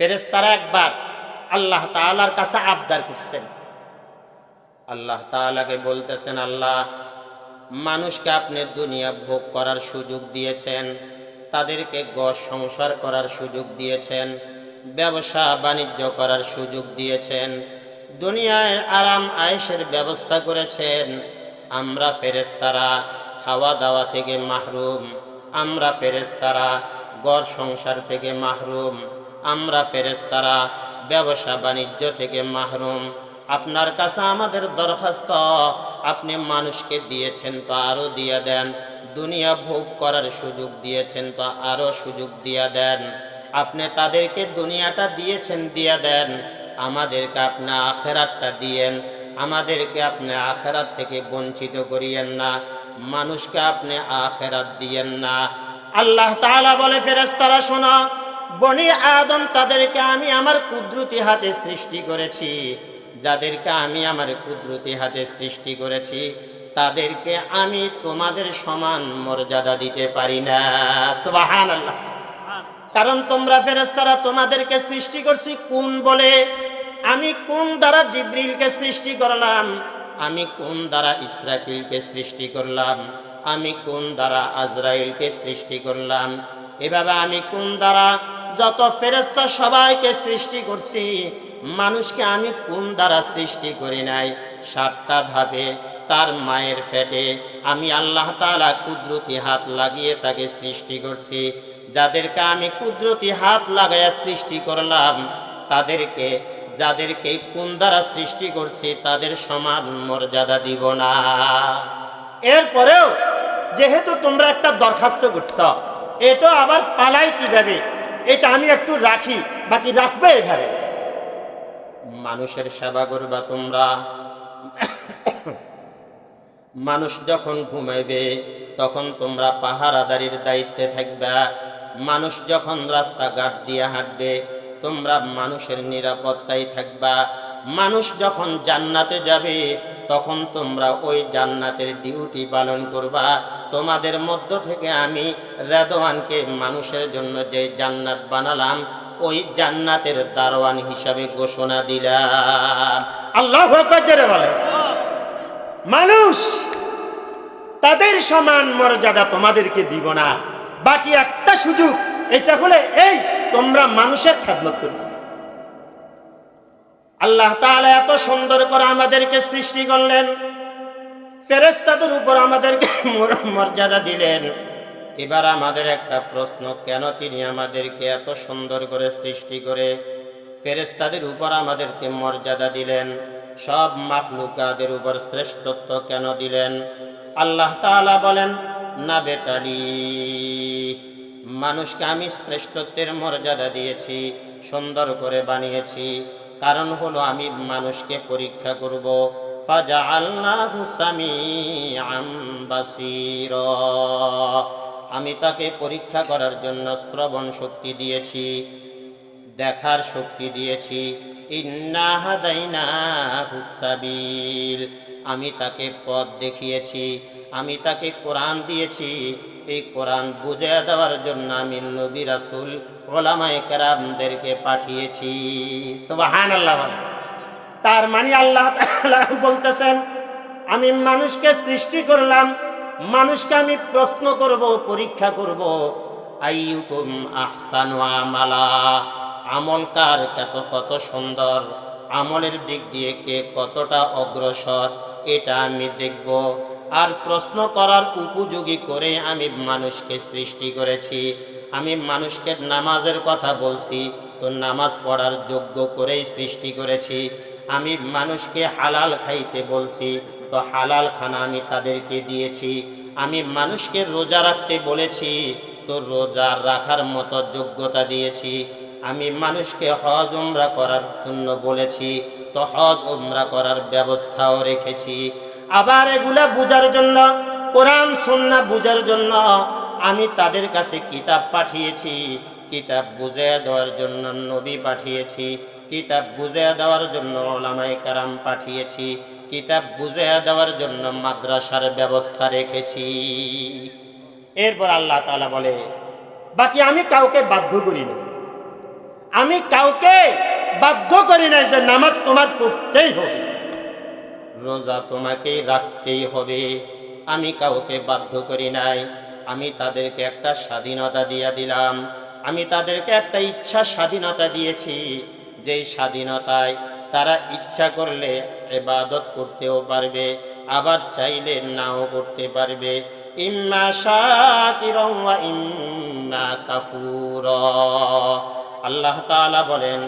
ফেরেস্তারা একবার আল্লাহ তাআলার কাছে আবদার করছেন। আল্লাহ তাআলাকে বলতেছেন, আল্লাহ, মানুষকে আপনি দুনিয়া ভোগ করার সুযোগ দিয়েছেন, তাদেরকে গড় সংসার করার সুযোগ দিয়েছেন, ব্যবসা বাণিজ্য করার সুযোগ দিয়েছেন, দুনিয়ায় আরাম আয়েসের ব্যবস্থা করেছেন। আমরা ফেরেস্তারা খাওয়া দাওয়া থেকে মাহরুম, আমরা ফেরেস্তারা গড় সংসার থেকে মাহরুম আমরা ফেরেস্তারা ব্যবসা বাণিজ্য থেকে মাহরুম। আপনার কাছে আমাদের দরখাস্ত। আপনি মানুষকে দিয়েছেন তো আরও দিয়ে দেন। দুনিয়া ভোগ করার সুযোগ দিয়েছেন তো আরও সুযোগ দিয়ে দেন। আপনি তাদেরকে দুনিয়াটা দিয়েছেন, দিয়ে দেন। আমাদেরকে আপনি আখেরাতটা দিয়েন। আমাদেরকে আপনি আখেরাত থেকে বঞ্চিত করিয়েন না। মানুষকে আপনি আখেরাত দিয়েন না। আল্লাহ তাআলা বলে ফেরেস্তারা শোনো বনি আদম তাদেরকে আমি আমার কুদরতি হাতে সৃষ্টি করেছি। যাদেরকে আমি আমার কুদরতি হাতে সৃষ্টি করেছি, তাদেরকে আমি তোমাদের সমান মর্যাদা দিতে পারি না। সুবহানাল্লাহ। কারণ তোমরা ফেরেস্তারা তোমাদেরকে সৃষ্টি করছি কোন বলে। আমি কোন দ্বারা জিব্রিলকে সৃষ্টি করলাম, আমি কোন দ্বারা ইসরাফিলকে সৃষ্টি করলাম, আমি কোন দ্বারা আজরাইলকে সৃষ্টি করলাম। এভাবে আমি কোন দ্বারা যত ফেরেস্তা সবাইকে সৃষ্টি করছি, মানুষকে আমি কোন দ্বারা সৃষ্টি করি নাই? সাতটা ধাপে তার মায়ের ফেটে আমি আল্লাহ তালা কুদরতি হাত লাগিয়ে তাকে সৃষ্টি করছি। যাদেরকে আমি কুদরতি হাত লাগাইয়া সৃষ্টি করলাম, তাদেরকে, যাদেরকে কোন দ্বারা সৃষ্টি করছি তাদের সমান মর্যাদা দিব না। এরপরেও যেহেতু তোমরা একটা দরখাস্ত করছ, এটা আবার পালাই কীভাবে? এটা আমি একটু রাখি, বাকি রাখবে এখানে। মানুষের সেবা করবা তোমরা। মানুষ যখন ঘুমাইবে, তখন তোমরা পাহারাদারির দায়িত্বে থাকবা। মানুষ যখন রাস্তাঘাট দিয়ে হাঁটবে, তোমরা মানুষের নিরাপত্তায় থাকবা। মানুষ যখন জান্নাতে যাবে, তখন তোমরা ওই জান্নাতের ডিউটি পালন করবা। তোমাদের মধ্য থেকে আমি রেদওয়ানকে মানুষের জন্য যে জান্নাত বানালাম, ওই জান্নাতের দারোয়ান হিসাবে ঘোষণা দিলাম। আল্লাহ বলে। মানুষ তাদের সমান মর্যাদা তোমাদেরকে দিব না। বাকি একটা সুযোগ, এটা হলে এই, তোমরা মানুষের খেদমত করবে। আল্লাহ তাআলা এত সুন্দর করে আমাদেরকে সৃষ্টি করলেন। ফেরেস্তাদের উপর আমাদেরকে মর- মর্যাদা দিলেন। এবার আমাদের একটা প্রশ্ন, কেন তিনি আমাদেরকে এত সুন্দর করে সৃষ্টি করে? ফেরেস্তাদের উপর আমাদেরকে মর্যাদা দিলেন। সব মাকলুকাদের উপর শ্রেষ্ঠত্ব কেন দিলেন? আল্লাহ তাআলা বলেন, না বেতালি মানুষকে আমি শ্রেষ্ঠত্বের মর্যাদা দিয়েছি, সুন্দর করে বানিয়েছি। কারণ হলো আমি মানুষকে পরীক্ষা করব। ফাজআলনাহু সামিআম বাসীরা। আমি তাকে পরীক্ষা করার জন্য শ্রবণ শক্তি দিয়েছি, দেখার শক্তি দিয়েছি। আমি তাকে পথ দেখিয়েছি, আমি তাকে কোরআন দিয়েছি এই কোরআন বুঝে দেওয়ার জন্য আমি নবী রাসুল, ওলামায়ে কেরামদেরকে পাঠিয়েছি। সুবহানাল্লাহ বলেন। তার মানে আল্লাহ বলতেছেন, আমি মানুষকে সৃষ্টি করলাম, মানুষকে আমি প্রশ্ন করব, পরীক্ষা করব। আইয়ুকুম আহসানু আমালা, আমল কার কত কত সুন্দর, আমলের দিক দিয়ে কে কতটা অগ্রসর, এটা আমি দেখব। আর প্রশ্ন করার উপযোগী করে আমি মানুষকে সৃষ্টি করেছি। আমি মানুষকে নামাজের কথা বলছি, তো নামাজ পড়ার যোগ্য করেই সৃষ্টি করেছি। আমি মানুষকে হালাল খাইতে বলছি, তো হালাল খানা আমি তাদেরকে দিয়েছি। আমি মানুষকে রোজা রাখতে বলেছি, তো রোজা রাখার মতো যোগ্যতা দিয়েছি। আমি মানুষকে হজ উমরা করার জন্য বলেছি, তো হজ উমরা করার ব্যবস্থাও রেখেছি। আবার এগুলা বোঝার জন্য, কোরআন, সুন্না বোঝার জন্য আমি তাদের কাছে কিতাব পাঠিয়েছি। কিতাব বুঝে দেওয়ার জন্য নবী পাঠিয়েছি। কিতাব বুঝে দেওয়ার জন্য ওলামায়ে কারাম পাঠিয়েছি। কিতাব বুঝে দেওয়ার জন্য মাদ্রাসার ব্যবস্থা রেখেছি। এরপর আল্লাহ তালা বলে, বাকি আমি কাউকে বাধ্য করি না। আমি কাউকে বাধ্য করি না যে নামাজ তোমার পড়তেই হবে। রোজা তোমাকেই রাখতেই হবে। আমি কাউকে বাধ্য করি নাই। আমি তাদেরকে একটা স্বাধীনতা দিয়া দিলাম। আমি তাদেরকে একটা ইচ্ছা স্বাধীনতা দিয়েছি। যেই স্বাধীনতায় তারা ইচ্ছা করলে এবাদত করতেও পারবে, আবার চাইলে নাও করতে পারবে। ইম্মা ইম্মা কাফুর আল্লাহ তাআলা বলেন,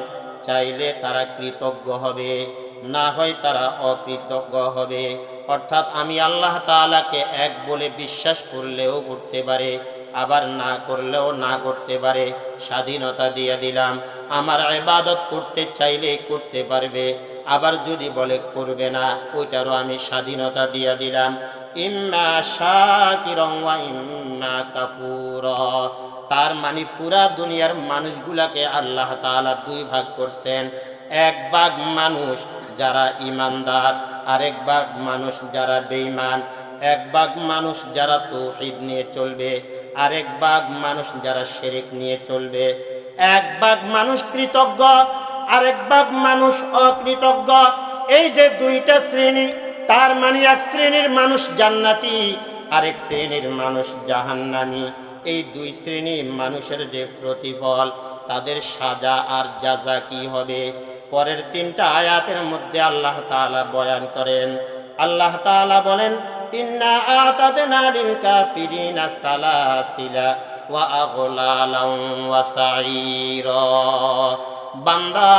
চাইলে তারা কৃতজ্ঞ হবে। না হয় তারা অকৃতজ্ঞ হবে। অর্থাৎ আমি আল্লাহ তাআলাকে এক বলে বিশ্বাস করলেও করতে পারে, আবার না করলেও না করতে পারে। স্বাধীনতা দিয়ে দিলাম। আমার ইবাদত করতে চাইলে করতে পারবে, আবার যদি বলে করবে না, ওইটারও আমি স্বাধীনতা দিয়ে দিলাম। ইম্মা শাকিরন ওয়া ইম্মা কাফুরা। তার মানে পুরা দুনিয়ার মানুষগুলাকে আল্লাহ তাআলা দুই ভাগ করছেন। এক ভাগ মানুষ যারা ইমানদার, আরেক ভাগ মানুষ যারা বেঈমান, এক ভাগ মানুষ যারা তৌহিদ নিয়ে চলবে, আরেক ভাগ মানুষ যারা শিরক নিয়ে চলবে। এক ভাগ মানুষ কৃতজ্ঞ, আরেক ভাগ মানুষ অকৃতজ্ঞ। এই যে দুইটা শ্রেণি, তার মানে এক শ্রেণির মানুষ জান্নাতি, আরেক শ্রেণির মানুষ জাহান্নামি। এই দুই শ্রেণির মানুষের যে প্রতিফল, তাদের সাজা আর যাজা কি হবে? পরের তিনটা আয়াতের মধ্যে আল্লাহ তাআলা বয়ান করেন। আল্লাহ তাআলা বলেন, ইন্না আতাদনা লিল ওয়া আগলালাম ওয়া সাইরা বান্দা,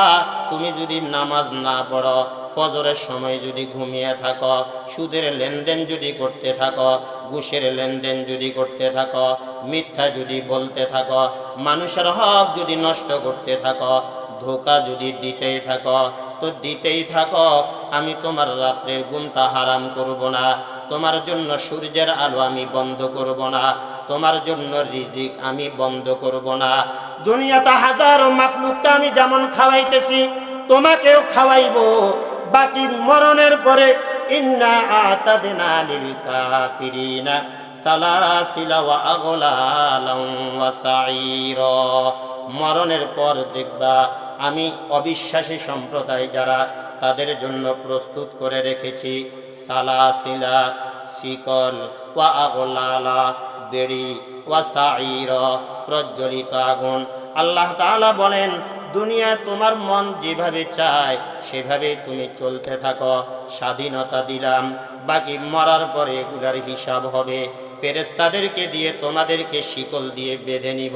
তুমি যদি নামাজ না পড়ো, ফজরের সময় যদি ঘুমিয়ে থাকো, সুদের লেনদেন যদি করতে থাকো, ঘুষের লেনদেন যদি করতে থাকো, মিথ্যা যদি বলতে থাকো, মানুষের হক যদি নষ্ট করতে থাকো ধোকা যদি দিতেই থাকো, তো দিতেই থাকো, আমি তোমার রাত্রের গুণটা হারাম করব না। তোমার জন্য সূর্যের আলো আমি বন্ধ করব না। তোমার জন্য রিজিক আমি বন্ধ করব না। দুনিয়াতে হাজারো মাখলুকটা আমি যেমন খাওয়াইতেছি, তোমাকেও খাওয়াইবো। বাকি মরণের পরে, ইন্না আতাদনা লিল কাফিরিনা সালাসিলা ওয়া আগলালাম ওয়া সাইরা মরণের পর দেখবা আমি অবিশ্বাসী সম্প্রদায় যারা তাদের জন্য প্রস্তুত করে রেখেছি। সালাসিলা, শিকল, ওয়া আগলালা বেড়ি ওয়া সাইর প্রজ্বলিত আগুন। আল্লাহ তাআলা বলেন, দুনিয়া তোমার মন যেভাবে চায়, সেভাবে তুমি চলতে থাকো। স্বাধীনতা দিলাম, বাকি মরার পরে এগুলার হিসাব হবে। ফেরেস্তাদেরকে দিয়ে তোমাদেরকে শিকল দিয়ে বেঁধে নিব।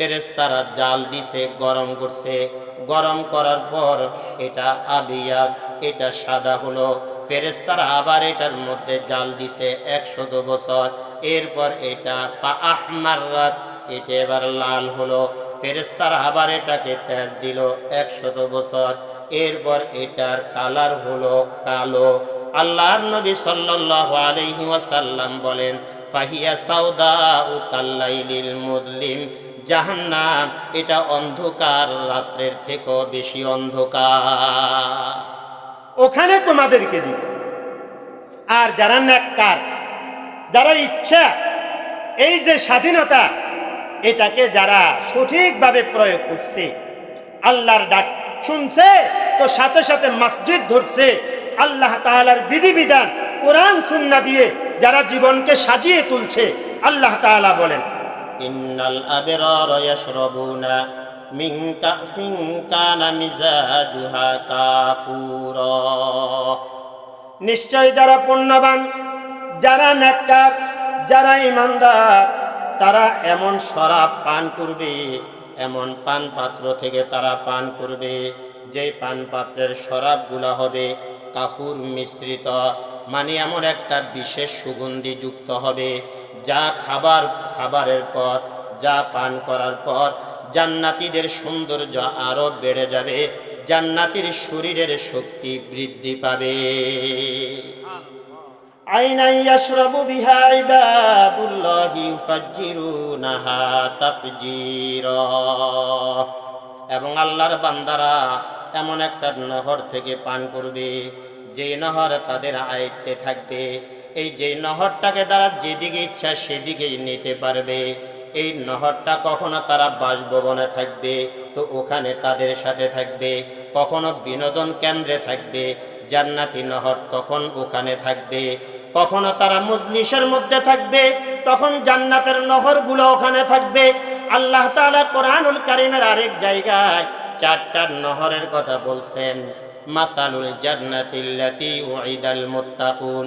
ফেরেস্তারা জাল দিছে, গরম করছে। গরম করার পর এটা আবিয়াদ, এটা সাদা হলো। ফেরেস্তারা আবার এটার মধ্যে জাল দিছে একশত বছর। এরপর এটা পা আহমার রাত এটা এবার লাল হলো। ফেরেস্তারা আবার এটাকে তেজ দিল একশত বছর। এরপর এটার কালার হলো কালো। আল্লাহর নবী সাল্লাল্লাহু আলাইহি ওয়াসাল্লাম বলেন, ফাহিয়া সাউদা ও কাল্লাইলিল মুদলিম। জাহান্নাম, এটা অন্ধকার, রাত্রের থেকেও বেশি অন্ধকার। ওখানে তোমাদেরকে দিব। আর যারা নেককার, যারা ইচ্ছা, এই যে স্বাধীনতা, এটাকে যারা সঠিকভাবে প্রয়োগ করছে, আল্লাহর ডাক শুনছে, তো সাথে সাথে মসজিদ ধরছে, আল্লাহ তাআলার বিধিবিধান, কোরআন সুন্না দিয়ে যারা জীবনকে সাজিয়ে তুলছে, আল্লাহ তাআলা বলেন ইন্নাল আবরার ইয়াশরাবুনা মিন কাসিন কানা মিজাজুহা কাফুরা। নিশ্চয় যারা পুণ্যবান, যারা নেককার, যারা ইমানদার, তারা এমন শরাব পান করবে, এমন পান পাত্র থেকে তারা পান করবে, যে পান পাত্রের শরাবগুলা হবে কাফুর মিশ্রিত মানে এমন একটা বিশেষ সুগন্ধি যুক্ত হবে। যা খাবার খাবারের পর যা পান করার পর জান্নাতীদের সৌন্দর্য আরও বেড়ে যাবে জান্নাতীর শরীরের শক্তি বৃদ্ধি পাবে। এবং আল্লাহর বান্দারা এমন একটা নহর থেকে পান করবে যে নহর তাদের আয়ত্তে থাকবে এই যে নহরটাকে তারা যেদিকে ইচ্ছা সেদিকেই নিতে পারবে। এই নহরটা কখনো তারা বাসভবনে থাকবে, তো ওখানে তাদের সাথে থাকবে। কখনো বিনোদন কেন্দ্রে থাকবে, জান্নাতি নহর তখন ওখানে থাকবে। কখনো তারা মজলিসের মধ্যে থাকবে, তখন জান্নাতের নহরগুলো ওখানে থাকবে। আল্লাহ তাআলা কোরআনুল কারিমের আরেক জায়গায় চারটা নহরের কথা বলছেন, মাসালুল জান্নাতিল্লাতি উইদাল মুত্তাকুন।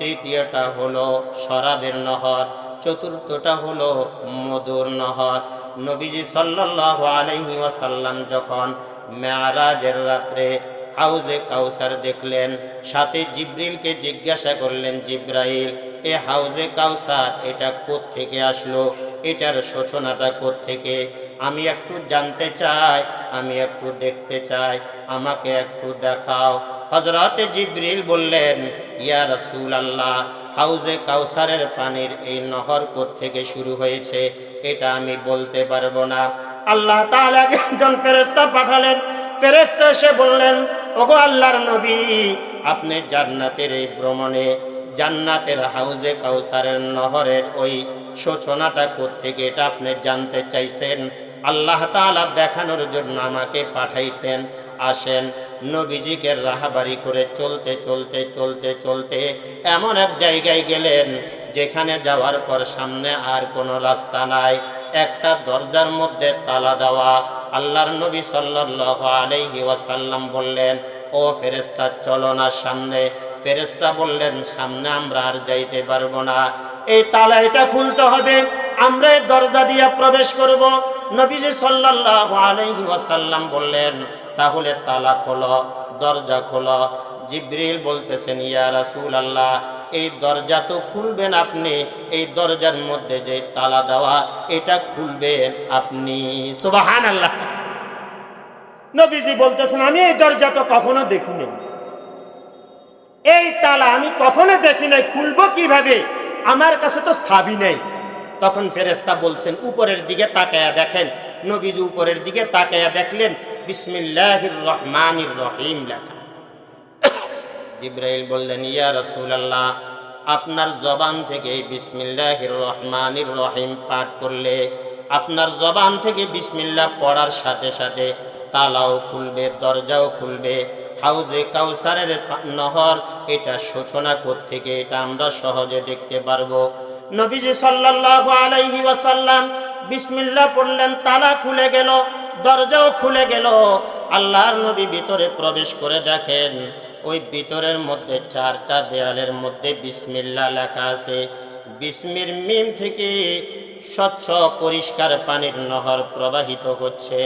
তৃতীয়টা হলো শরাবের নহর, চতুর্থটা হলো মধুর নহর। নবীজি সাল্লাল্লাহু আলাইহি ওয়াসাল্লাম যখন মেয়ারাজের রাত্রে হাউজে কাউসার দেখলেন, সাথে জিব্রিলকে জিজ্ঞাসা করলেন, জিব্রাইল, এ হাউজে কাউসার, এটা থেকে আসলো? এটার সূচনাটা থেকে আমি একটু জানতে চাই, আমি একটু দেখতে চাই, আমাকে একটু দেখাও। হজরতে জিব্রিল বললেন, ইয়া রসুল আল্লাহ হাউজে কাউসারের পানির এই নহর থেকে শুরু হয়েছে? এটা আমি বলতে পারব না। আল্লাহ একজন ফেরেশতা পাঠালেন। ফেরেশতা এসে বললেন, ওগো আল্লাহর নবী, আপনি জান্নাতের এই ভ্রমণে, জান্নাতের হাউজে কাউসারের নহরের ওই সূচনাটা থেকে এটা আপনি জানতে চাইছেন? আল্লাহ তাআলা দেখানোর জন্য আমাকে পাঠাইছেন, আসেন, নবীজিকে রাহাবারি করে চলতে চলতে চলতে চলতে এমন এক জায়গায় গেলেন যেখানে যাওয়ার পর সামনে আর কোনো রাস্তা নাই। একটা দরজার মধ্যে তালা দেওয়া। আল্লাহর নবী সাল্লাল্লাহু আলাইহি ওয়াসাল্লাম বললেন, ও ফেরেশতা, চলো না সামনে। ফেরেশতা বললেন, সামনে আমরা আর যাইতে পারব না। এই তালা এটা খুলতে হবে। আমরা এই দরজা দিয়ে প্রবেশ করব। নবীজি সাল্লাল্লাহু আলাইহি ওয়াসাল্লাম বললেন, তাহলে তালা খোলো, দরজা খোলো। জিব্রিল বলতেছেন, ইয়া রাসূল আল্লাহ এই দরজা তো খুলবেন আপনি। এই দরজার মধ্যে যে তালা দেওয়া, এটা খুলবেন আপনি। সুবাহান আল্লাহ নবীজি বলতেছেন, আমি এই দরজা তো কখনো দেখিনি। এই তালা আমি কখনো দেখি নাই খুলবো কীভাবে? আমার কাছে তো সাবি নেই। তখন ফেরেস্তা বলছেন, উপরের দিকে তাকায়া দেখেন। নবীজি উপরের দিকে তাকায়া দেখলেন, বিসমিল্লাহির রহমানির রহিম লেখা। জিব্রাইল বললেন, ইয়া রাসূলুল্লাহ, আপনার জবান থেকে বিসমিল্লাহির রহমানির রহিম পাঠ করলে, আপনার জবান থেকে বিসমিল্লাহ পড়ার সাথে সাথে তালাও খুলবে, দরজাও খুলবে হাউজে কাউসারের নহর, এটা সূচনা থেকে এটা আমরা সহজে দেখতে পারব। নবীজি সাল্লাল্লাহু আলাইহি ওয়াসাল্লাম বিসমিল্লাহ পড়লেন, তালা খুলে গেল, দরজাও খুলে গেল। আল্লাহর নবী ভিতরে প্রবেশ করে দেখেন, ওই ভিতরের মধ্যে চারটা দেয়ালের মধ্যে বিসমিল্লাহ লেখা আছে। বিসমির মিম থেকে স্বচ্ছ, পরিষ্কার পানির নহর প্রবাহিত হচ্ছে।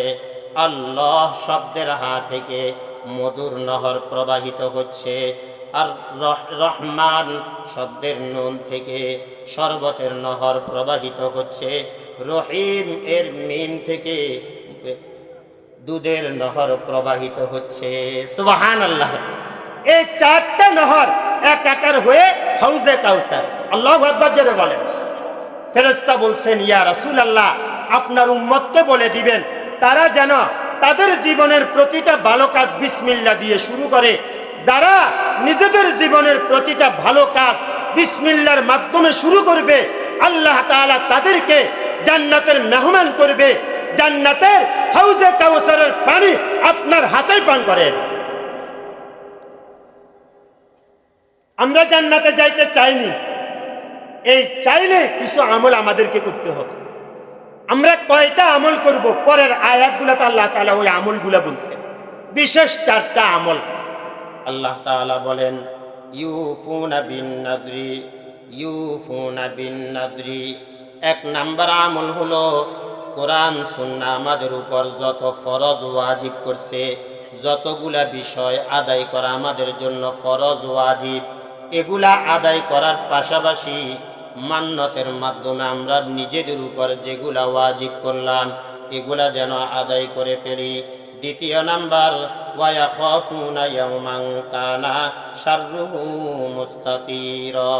আল্লাহ শব্দের হা থেকে মধুর নহর প্রবাহিত হচ্ছে। আর রহ- রহমান শব্দের নুন থেকে শরবতের নহর প্রবাহিত হচ্ছে। রহিম এর মিম থেকে দুধের নহর প্রবাহিত হচ্ছে। সুবাহান আল্লাহ এই চারটা নহর এক একাকার হয়ে হাউজে কাউসার। আল্লাহ আকবার বলেন। ফেরেস্তা বলছেন, ইয়া রাসূল আল্লাহ আপনার উম্মতকে বলে দিবেন, তারা যেন তাদের জীবনের প্রতিটা ভালো কাজ বিসমিল্লা দিয়ে শুরু করে। যারা নিজেদের জীবনের প্রতিটা ভালো কাজ বিসমিল্লার মাধ্যমে শুরু করবে, আল্লাহ তাআলা তাদেরকে জান্নাতের মেহমান করবে। জান্নাতের হাউজে কাউসারের পানি আপনার হাতেই পান করেন আমরা জান্নাতে যাইতে চাইনি। এই চাইলে কিছু আমল আমাদেরকে করতে হবে। আমরা কয়টা আমল করব? পরের আয়াতগুলো তো আল্লাহ তাআলা ওই আমলগুলো বলছেন বিশেষ চারটা আমল। আল্লাহ তাআলা বলেন, ইউফুনা বিন নাদরি ইউফুনা বিন নাদরি এক নাম্বার আমল হলো, কোরআন, সুন্নাহ আমাদের উপর যত ফরজ ওয়াজিব করছে, যতগুলা বিষয় আদায় করা আমাদের জন্য ফরজ ওয়াজিব, এগুলা আদায় করার পাশাপাশি মান্যতের মাধ্যমে আমরা নিজেদের উপর যেগুলা ওয়াজিব করলাম, এগুলা যেন আদায় করে ফেলি। দ্বিতীয় নাম্বার, ওয়ায়াখাফুনা ইয়াওমান কানা শাররুহু মুস্তাতিরা।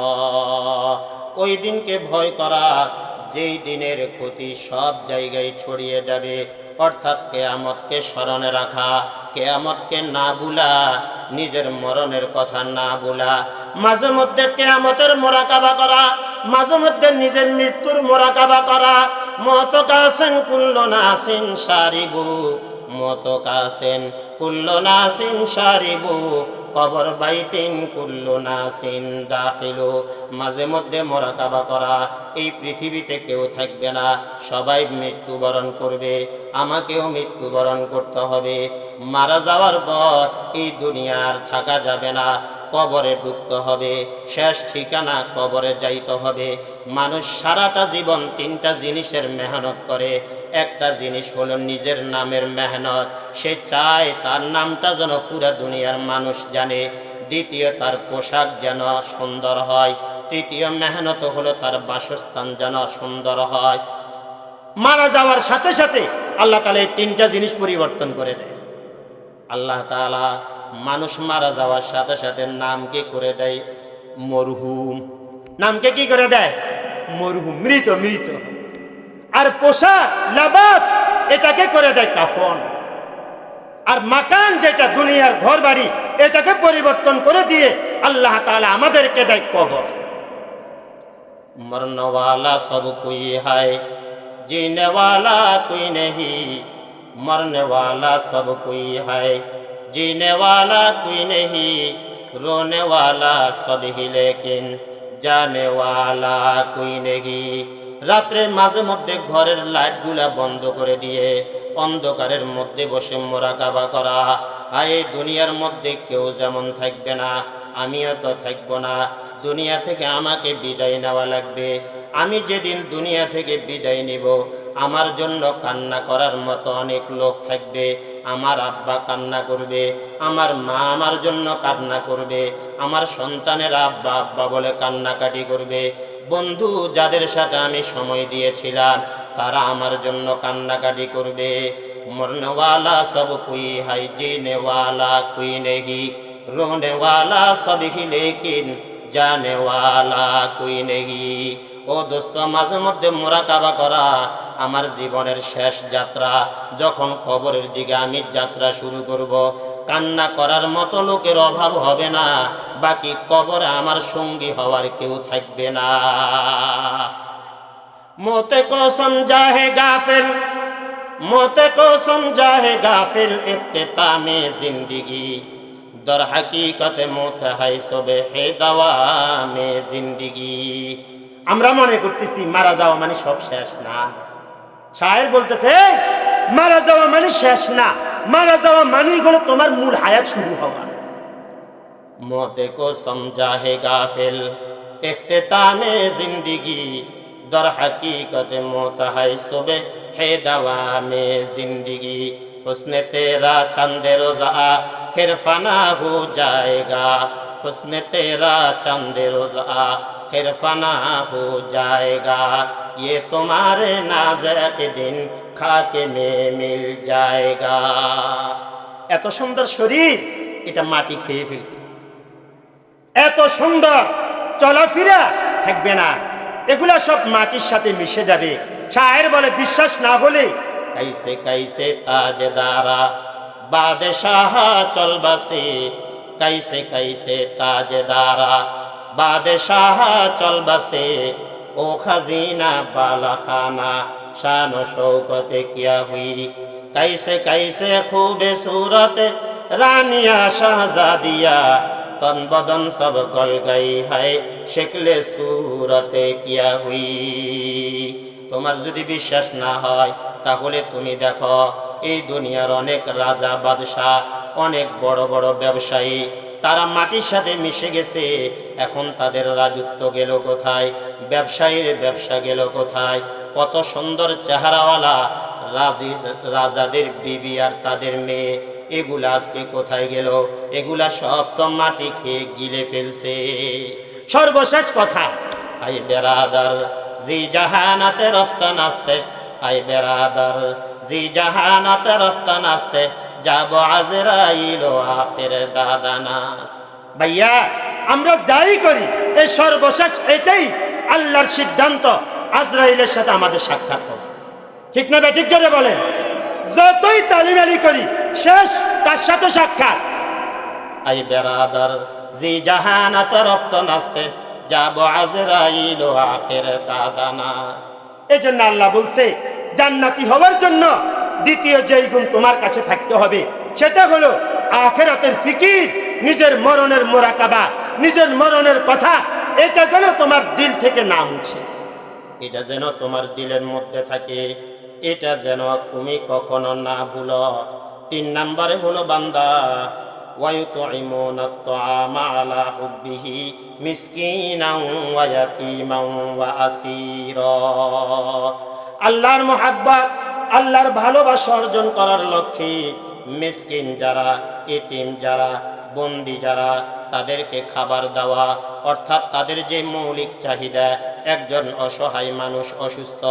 ওই দিনকে ভয় করা, যেই দিনের ক্ষতি সব জায়গায় ছড়িয়ে যাবে। অর্থাৎ কেয়ামতকে স্মরণে রাখা, কেয়ামতকে না বুলা নিজের মরণের কথা না বুলা মাঝে মধ্যে কেয়ামতের মোরাকাবা করা মাঝে মধ্যে নিজের মৃত্যুর মোরাকাবা করা মত কাসেন কুল্ল নাসিন সারিবু মত কাসেন কুল্ল নাসিন সারিবু, কবর বাইতিন কুল্ল নাসিন দাখিলু। মাঝে মধ্যে মোরাকাবা করা, এই পৃথিবীতে কেউ থাকবে না, সবাই মৃত্যুবরণ করবে, আমাকেও মৃত্যুবরণ করতে হবে। মারা যাওয়ার পর এই দুনিয়ার থাকা যাবে না কবরে ঢুকতে হবে, শেষ ঠিকানা কবরে যাইতে হবে। মানুষ সারাটা জীবন তিনটা জিনিসের মেহনত করে। একটা জিনিস হলো নিজের নামের মেহনত। সে চায় তার নামটা যেন পুরা দুনিয়ার মানুষ জানে। দ্বিতীয়, তার পোশাক যেন সুন্দর হয়। তৃতীয় মেহনত হলো তার বাসস্থান যেন সুন্দর হয়। মারা যাওয়ার সাথে সাথে আল্লাহ তাআলা এই তিনটা জিনিস পরিবর্তন করে দেয়। আল্লাহ তাআলা মানুষ মারা যাওয়ার সাথে সাথে নামকে করে দেয়? মরহুম। নামকে কি করে দেয়? মরহুম। মৃত মৃত। আর পোশাক লাবাস এটাকে করে দেয়? কাফন। আর মাকান যেটা, দুনিয়ার ঘর বাড়ি এটাকে পরিবর্তন করে দিয়ে আল্লাহ তালা আমাদেরকে দেয় কবর। মরনওয়ালা সব কুই হায়? জিনেওয়ালা কুই নেহি? মরনেওয়ালা সব কুই হায়? सब कोई है जीने वाला कोई नहीं रोने वाला सब ही लेकिन जाने वाला कोई नहीं রাত্রে মাঝে মধ্যে ঘরের লাইটগুলা বন্ধ করে দিয়ে অন্ধকারের মধ্যে বসে মোরাকাবা করা আর এই দুনিয়ার মধ্যে কেউ যেমন থাকবে না আমিও তো থাকবো না দুনিয়া থেকে আমাকে বিদায় নেওয়া লাগবে আমি যেদিন দুনিয়া থেকে বিদায় নিব আমার জন্য কান্না করার মতো অনেক লোক থাকবে আমার আব্বা কান্না করবে, আমার মা আমার জন্য কান্না করবে, আমার সন্তানের আব্বা আব্বা বলে কান্নাকাটি করবে। বন্ধু, যাদের সাথে আমি সময় দিয়েছিলাম, তারা আমার জন্য কান্নাকাটি করবে। মরনেওয়ালা সব কুই হাই, জিনেওয়ালা কুই নেহি রোনেওয়ালা সব হি লেকিন, জানেওয়ালা কুই নেহি। ও দোস্ত, মাঝে মধ্যে মোরাকাবা করা আমার জীবনের শেষ যাত্রা, যখন কবরের দিকে আমি যাত্রা শুরু করব। কান্না করার মতো লোকের অভাব হবে না, বাকি কবরে আমার সঙ্গী হওয়ার কেউ থাকবে না। মতে কসম জাহে গাফেল, মতে কসম জাহে গাফেল, ইফতেতামে জিন্দিগি। হাকিকতে মতে হাই সবে হে দাওয়ামে জিন্দগি। আমরা মনে করতেছি, মারা যাওয়া মানে সব শেষ না। সাহেব বলতেছে মারা যাওয়া মানে শেষ না। মারা যাওয়া মানেই হলো তোমার মূল হায়াত শুরু হওয়া। মতে কো সমঝা হে গাফিল ইফতেতানে জিন্দিগি, দর হাকিকত মোতাহাই সুবে হে দাওয়ামে জিন্দিগি। হুসনে তেরা চন্দে রোজা ফির ফানা হো জায়গা। হুসনে তেরা চন্দে রোজা चंद रोजा फिर फना हो जाएगा ये तुम्हारे नाज के दिन खाके में मिल जाएगा এত সুন্দর শরীর এটা মাটি খেয়ে ফেলবে এত সুন্দর চলাফেরা থাকবে না এগুলা সব মাটির সাথে মিশে যাবে শায়ের বলে বিশ্বাস না হলে कैसे कैसे ताजदारा बादशाह चल बसे कैसे कैसे বাদশাহ চলবাসে ও খাজিনা বালাখানা, শান শৌকতে কিয়া হুই। কাইসে কাইসে খুবে সুরত রানিয়া শাহজাদিয়া, তন বদন সব কল গাই হাই শেখলে সুরতে কিয়া হুই। তোমার যদি বিশ্বাস না হয়, তাহলে তুমি দেখো, এই দুনিয়ার অনেক রাজা, বাদশাহ, অনেক বড় বড় ব্যবসায়ী তারা মাটির সাথে মিশে গেছে। এখন তাদের রাজত্ব গেল কোথায়? ব্যবসায়ীর ব্যবসা গেল কোথায়? কত সুন্দর চেহারাওয়ালা রাজি রাজাদের বিবি আর তাদের মেয়ে। এগুলা আজকে কোথায় গেল? এগুলা সব তো মাটি খেয়ে গিলে ফেলছে। সর্বশেষ কথা আই বেরাদার জি জাহানাতে রফতান আসতে আই বেরাদার জি জাহানাতে রফতান আসতে যাব আজরাইল আখের দাদানাস। ভাইয়া আমরা যাই করি এই সর্বশেষ এটাই আল্লাহর সিদ্ধান্ত আজরাইলের সাথে আমাদের সাক্ষাৎ হবে। ঠিক না ঠিক জোরে বলেন? যতই তালিমালি করি শেষ তার সাথে সাক্ষাৎ। আই বেরাদার জি জাহানাতে রফতান আসতে যাব আজরাইল আখের দাদানাস। এই জন্য আল্লাহ বলছে জান্নাতি হওয়ার জন্য দ্বিতীয় যেই গুণ তোমার কাছে থাকতে হবে সেটা হলো আখেরাতের ফিকির নিজের মরণের মোরাকাবা নিজের মরণের কথা এটা যেন তোমার দিল থেকে না মুছে এটা যেন তোমার দিলের মধ্যে থাকে এটা যেন তুমি কখনো না ভুলো তিন নম্বরে হলো বান্দা ويطعمون الطعام على حبه مسكينا ويتيما وأسيرا আল্লাহর মোহাব্বত আল্লাহর ভালোবাসা অর্জন করার লক্ষ্যে মিসকিন যারা, এতিম যারা, বন্দি যারা, তাদেরকে খাবার দেওয়া, অর্থাৎ তাদের যে মৌলিক চাহিদা, একজন অসহায় মানুষ অসুস্থ,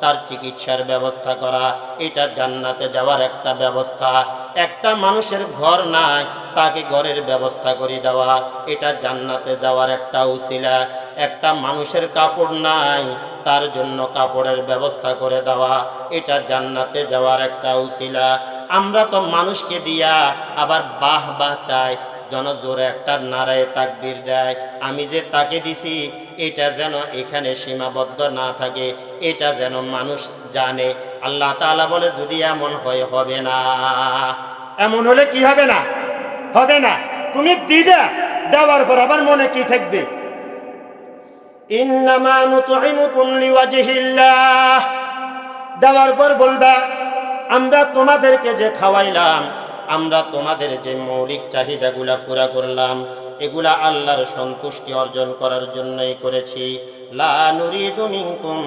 তার চিকিৎসার ব্যবস্থা করা, এটা জান্নাতে যাওয়ার একটা ব্যবস্থা। একটা মানুষের ঘর নাই, তাকে ঘরের ব্যবস্থা করে দেওয়া, এটা জান্নাতে যাওয়ার একটা উসিলা। একটা মানুষের কাপড় নাই, তার জন্য কাপড়ের ব্যবস্থা করে দেওয়া, এটা জান্নাতে যাওয়ার একটা উশিলা আমরা তো মানুষকে দিয়া আবার বাহ বাহ চাই যেন জোরে একটা নারায় তাকবির দেয়। আমি যে তাকে দিছি, এটা যেন এখানে সীমাবদ্ধ না থাকে, এটা যেন মানুষ জানে। আল্লাহ তাআলা বলে, যদি এমন হয়, হবে না। এমন হলে কি হবে না? হবে না। তুমি দিদা দেওয়ার পর আবার মনে কি থাকবে? ইন্নামা নুতইমুকুম লিওয়াজহিল্লাহ। দেওয়ার পর বলবা, আমরা তোমাদেরকে যে খাওয়াইলাম, আমরা তোমাদের যে মৌলিক চাহিদাগুলা পুরা করলাম, এগুলা আল্লাহর সন্তুষ্টি অর্জন করার জন্যই করেছি। লা নুরিদু মিনকুম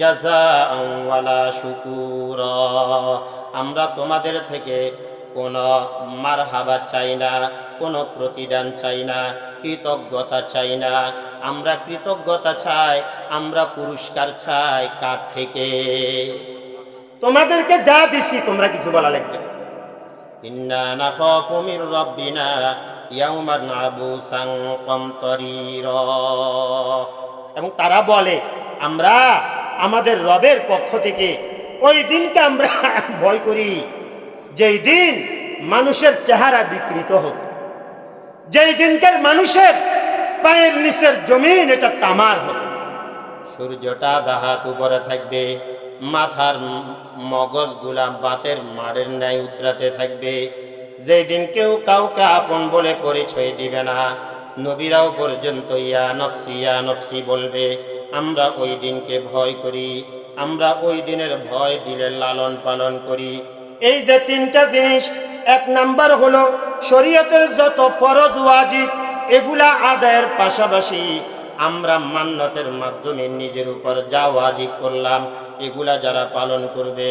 জাযাআন ওয়ালা আমরা তোমাদের থেকে কোনো মারহাবা চাই না, কোনো প্রতিদান চাই না কৃতজ্ঞতা চাই না। আমরা কৃতজ্ঞতা চাই আমরা পুরস্কার চাই কার থেকে? তোমাদেরকে যা দিছি তোমরা কিছু বলা লাগবে ইন্না না মির রব্বিনা কমতরির। এবং তারা বলে আমরা আমাদের রবের পক্ষ থেকে ওই দিনকে আমরা ভয় করি যেই দিন মানুষের চেহারা বিকৃত হোক। যেই দিনকার মানুষের পায়ের নিচের জমিন, এটা তামার হোক সূর্যটা দাহাত উপরে থাকবে, মাথার মগজ মগজগুলা বাতের মারের ন্যায় উতরাতে থাকবে। যেই দিন কেউ কাউকে আপন বলে পরিচয় দিবে না, নবীরাও পর্যন্ত ইয়া নফসি ইয়া নফসি বলবে, আমরা ওই দিনকে ভয় করি, আমরা ওই দিনের ভয় দিলে লালন পালন করি। এই যে তিনটা জিনিস এক নাম্বার হলো শরীয়তের যত ফরজ ওয়াজিব, এগুলা আদায়ের পাশাপাশি আমরা মান্নাতের মাধ্যমে নিজের উপর যা ওয়াজিব করলাম, এগুলা যারা পালন করবে,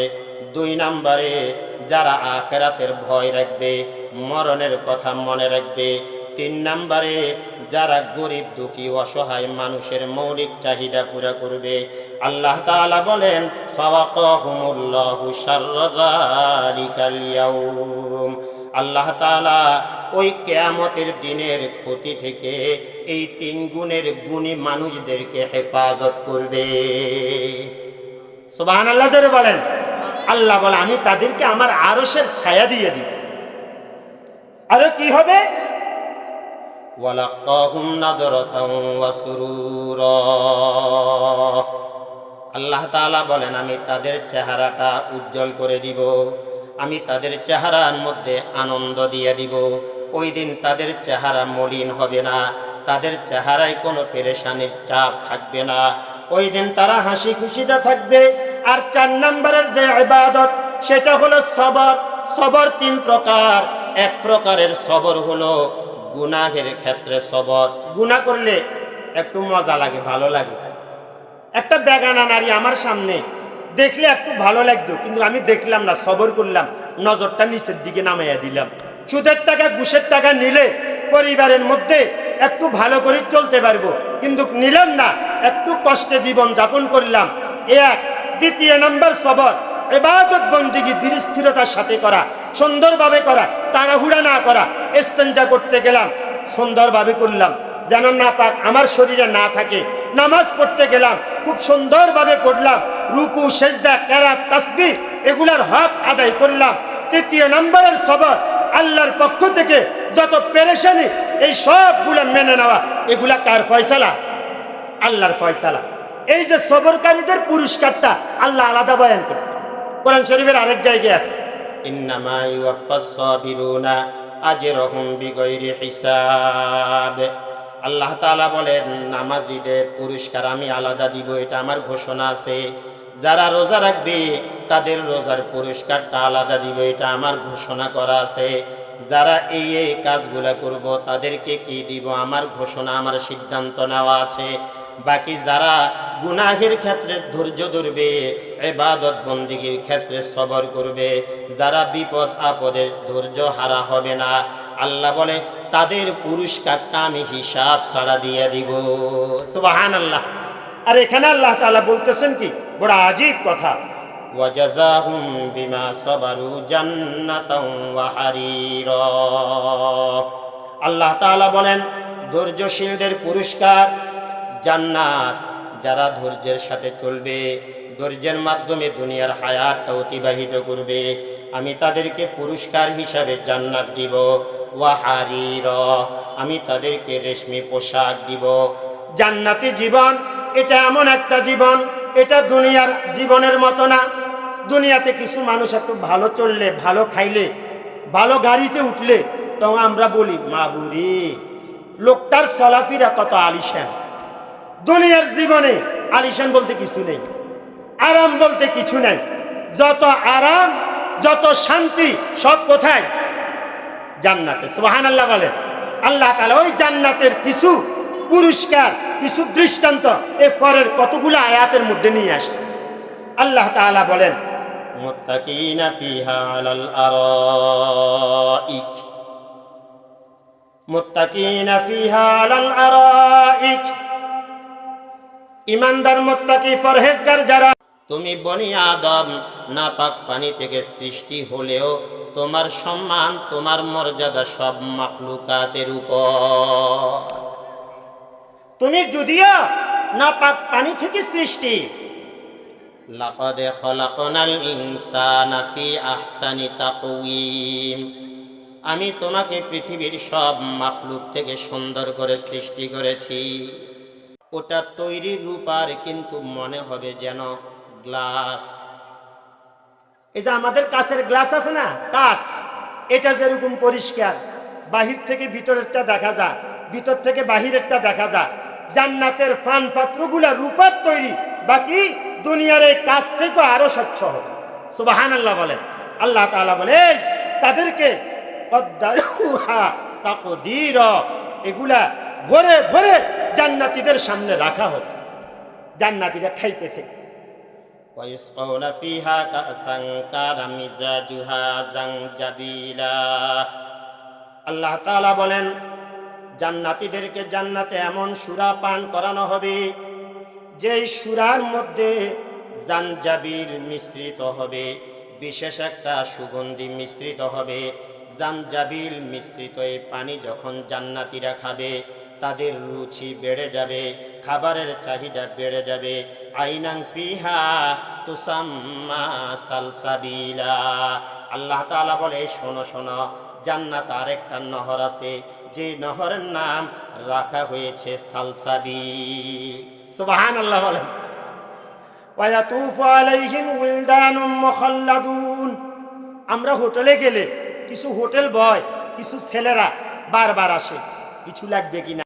দুই নাম্বারে যারা আখেরাতের ভয় রাখবে, মরণের কথা মনে রাখবে তিন নাম্বারে, যারা গরিব, দুঃখী, অসহায় মানুষের মৌলিক চাহিদা পুরা করবে, আল্লাহ তাআলা বলেন আল্লাহ তাআলা ওই কেয়ামতের দিনের ক্ষতি থেকে এই তিন গুণের গুণী মানুষদেরকে হেফাজত করবে। সুবাহান আল্লাহ বলেন। আল্লাহ বলে, আমি তাদেরকে আমার আরসের ছায়া দিয়ে দিই আরও কি হবে? আল্লাহ বলেন, আমি তাদের চেহারাটা উজ্জ্বল করে দিব, আমি তাদের চেহারার মধ্যে আনন্দ দিয়ে দিব। ওই দিন তাদের চেহারা মলিন হবে না, তাদের চেহারায় কোনো পেরেশানির চাপ থাকবে না। ওই দিন তারা হাসি খুশিতে থাকবে। আর চার নম্বরের যে ইবাদত, সেটা হলো সবর। সবর তিন প্রকার। এক প্রকারের সবর হলো গুনাহের ক্ষেত্রে সবর। গুনাহ করলে একটু মজা লাগে, ভালো লাগে। একটা বেগানা নারী আমার সামনে দেখলে একটু ভালো লাগতো, কিন্তু আমি দেখলাম না, সবর করলাম, নজরটা নিচের দিকে নামাইয়া দিলাম। সুদের টাকা, ঘুষের টাকা নিলে পরিবারের মধ্যে একটু ভালো করে চলতে পারব, কিন্তু নিলাম না, একটু কষ্টে জীবন যাপন করলাম। এক, দ্বিতীয় নম্বর সবর এবাদত বন্দিগি ধীরস্থিরতার সাথে করা। সুন্দরভাবে করা, তাড়াহুড়া না করা এস্তেঞ্জা করতে গেলাম, সুন্দরভাবে করলাম। যেন না পাক, আমার শরীরে না থাকে, নামাজ পড়তে গেলাম, খুব সুন্দরভাবে পড়লাম, রুকু, সেজদা, কেরাত তাসবি এগুলার হক আদায় করলাম। তৃতীয় নম্বরের সবর আল্লাহর পক্ষ থেকে, যত পেরেশানি, এই সবগুলা মেনে নেওয়া, এগুলা কার ফয়সালা? আল্লাহর ফয়সালা। এই যে সবরকারীদের পুরস্কারটা আল্লাহ আলাদা বয়ান করছে। কোরআন শরীফের আরেক জায়গায় আছে। ইন্নামা আল্লাহ বলেন, নামাজীদের পুরস্কার আমি আলাদা দিব, এটা আমার ঘোষণা আছে। যারা রোজা রাখবে, তাদের রোজার পুরস্কারটা আলাদা দিব, এটা আমার ঘোষণা করা আছে। যারা এই এই কাজগুলা করব, তাদেরকে কি দিব, আমার ঘোষণা, আমার সিদ্ধান্ত নেওয়া আছে। বাকি যারা গুনাহের ক্ষেত্রে ধৈর্য ধরবে এবাদত বন্দিগির ক্ষেত্রে সবর করবে, যারা বিপদ আপদে ধৈর্য হারা হবে না, আল্লাহ বলে, তাদের পুরস্কারটা আমি হিসাব ছাড়া দিয়ে দিব। সুবাহান আল্লাহ আর এখানে আল্লাহ তাআলা বলতেছেন কি? বড় আজীব কথা। সাবারু আল্লাহ তাআলা বলেন, ধৈর্যশীলদের পুরস্কার জান্নাত। যারা ধৈর্যের সাথে চলবে, ধৈর্যের মাধ্যমে দুনিয়ার হায়াতটা অতিবাহিত করবে। আমি তাদেরকে পুরস্কার হিসাবে জান্নাত দিব। ওয়াহারির। আমি তাদেরকে রেশমি পোশাক দিব। জান্নাতি জীবন, এটা এমন একটা জীবন, এটা দুনিয়ার জীবনের মতো না। দুনিয়াতে কিছু মানুষ একটু ভালো চললে, ভালো খাইলে, ভালো গাড়িতে উঠলে তখন আমরা বলি মা বুড়ি লোকটার চলাফিরা কত আলিশান। দুনিয়ার জীবনে আলিশান বলতে কিছু নেই, আরাম বলতে কিছু নেই। যত আরাম, যত শান্তি, সব কোথায়? জান্নাতে। সুবাহান আল্লাহ বলেন, আল্লাহ তাআলা ওই জান্নাতের কিছু পুরস্কার, কিছু দৃষ্টান্ত এ পরের কতগুলো আয়াতের মধ্যে নিয়ে আসছে। আল্লাহ তাআলা বলেন মুত্তাকিনা ফিহা আলাল আরাইক। ইমানদার মুত্তাকি ফরহেজগার যারা তুমি বনি আদম নাপাক পানি থেকে সৃষ্টি হলেও তোমার সম্মান তোমার মর্যাদা সব মাখলুকাতের উপর। তুমি যদিও না পাক পানি থেকে সৃষ্টি। লাকাদ খলাকনাল ইনসানা ফি আহসানি তাকওয়িম। আমি তোমাকে পৃথিবীর সব মাখলুক থেকে সুন্দর করে সৃষ্টি করেছি। ওটা তৈরি রূপার কিন্তু মনে হবে যেন গ্লাস। এই যে আমাদের কাছের গ্লাস আছে না কাঁচ এটা যেরকম পরিষ্কার বাহির থেকে ভিতরেরটা দেখা যায় ভিতর থেকে বাহিরেরটা দেখা যায়। জান্নাতের ফান পাত্রগুলা রূপার তৈরি বাকি দুনিয়ার এই কাজ থেকে আরও স্বচ্ছ হবে। সুবাহান আল্লাহ বলেন। আল্লাহ তাআলা বলে "এই, তাদেরকে এগুলা ভরে ভরে জান্নাতীদের সামনে রাখা হবে জান্নাতীরা খাইতে থেকে ويسقون فيها كأسا كان مزاجها زنجبيلا আল্লাহ তাআলা বলেন জান্নাতীদেরকে জান্নাতে এমন সুরা পান করানো হবে যেই সুরার মধ্যে জানজাবিল মিশ্রিত হবে বিশেষ একটা সুগন্ধি মিশ্রিত হবে জানজাবিল মিশ্রিত এই পানি যখন জান্নাতীরা খাবে তাদের রুচি বেড়ে যাবে, খাবারের চাহিদা বেড়ে যাবে। আইনাং ফিহা তুসাম্মা সালসাবিলা। আল্লাহ তাআলা বলে, শোনো শোনো, জান্নাত আরেকটা নহর আছে, যে নহরের নাম রাখা হয়েছে সালসাবি সুবাহান আল্লাহ বলেন আমরা হোটেলে গেলে কিছু হোটেল বয়, কিছু ছেলেরা বারবার আসে, কিছু লাগবে কিনা।